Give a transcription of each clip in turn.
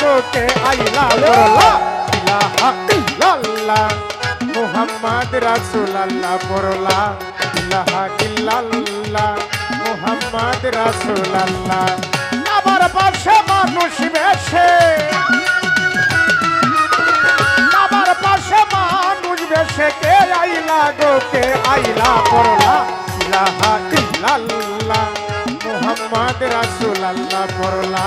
গোকে আইলা পড়লা ইলাহা ইল্লাল্লাহ মুহাম্মদ রাসূলুল্লাহ পড়লা ইলাহা ইল্লাল্লাহ মুহাম্মদ রাসূলুল্লাহ আমার পাশে মানুষ বেশে আমার পাশে মানুষ বেশে কে আইলা গোকে আইলা পড়লা ইলাহা ইল্লাল্লাহ মুহাম্মদ রাসূলুল্লাহ পড়লা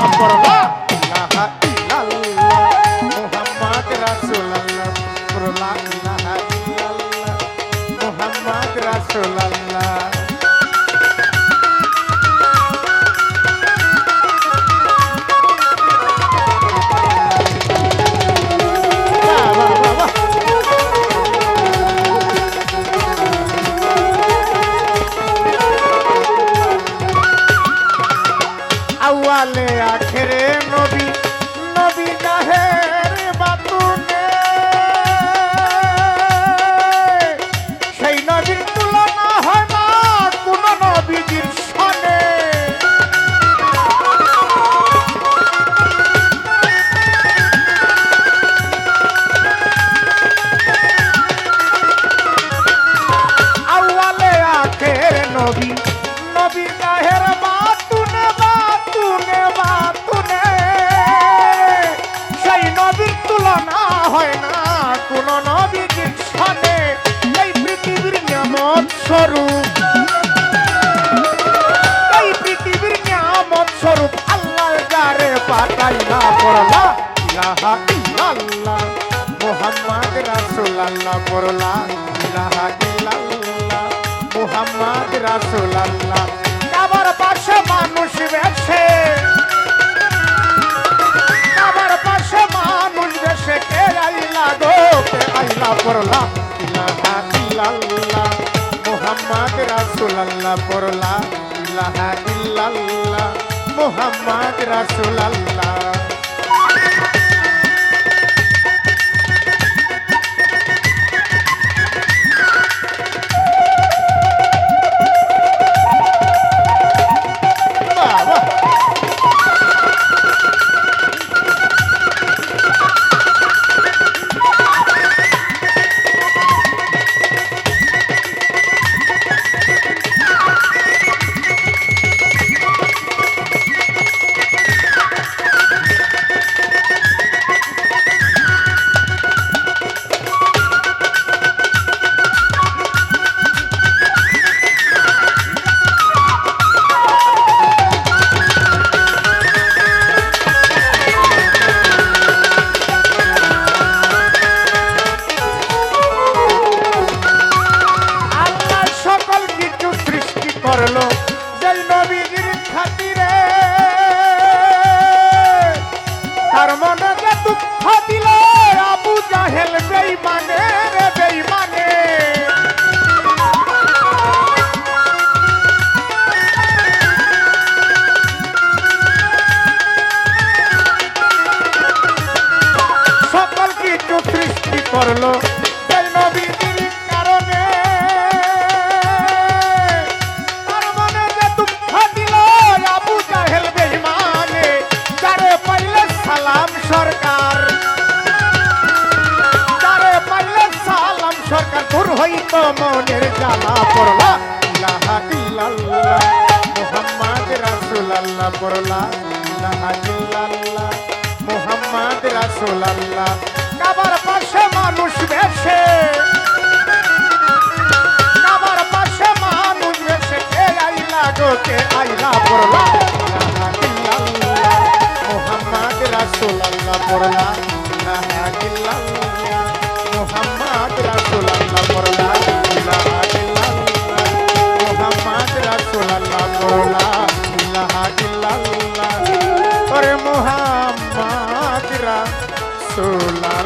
পাইলা পড়লা ইলাহা নবী নবী গাহের বাতুনে বাতুনে বাতুনে সেই নবীর তুলনা হয় না, কোন নবীজির সনে। এই পৃথিবীর নিয়ামত স্বরূপ। এই পৃথিবীর পড়লা মুহাম্মদ রাসূলুল্লাহ পড়লা ইলাহা ইল্লাল্লাহ। মুহাম্মদ রাসূলুল্লাহ। আমার পাশে মানুষ বেছে আমার পাশে মানুষ বেছে কে আইলা গো? কে আইলা পড়লা? ইলাহা ইল্লাল্লাহ। মুহাম্মদ রাসূলুল্লাহ পড়লা। ইলাহা ইল্লাল্লাহ। মুহাম্মদ রাসূলুল্লাহ। করল। সেই নবীজির কারণে। তার মনে যে দুঃখ দিল আবু জাহেল বেঈমানে যারে পাইলে সালাম সরকার। যারে পাইলে সালাম হইতো মনের জ্বালা পড়লা। ইলাহা ইল্লাল্লাহ, মুহাম্মদ রাসূলুল্লাহ পড়লা। ইলাহা ইল্লাল্লাহ, মুহাম্মদ রাসূলুল্লাহ। কাবার পাশে মানুষ বেশে। কাবার পাশে মানুষ বেশে। কে আইলা গোকে আইলা পড়লা মোহাম্মদ রাসুল্লাহ পড়লা মোহাম্মদ রাসুল্লাহ পড়লা মোহাম্মদ রাসুল্লাহ পড়লা তোরে মোহাম্মদ রাসুল্লাহ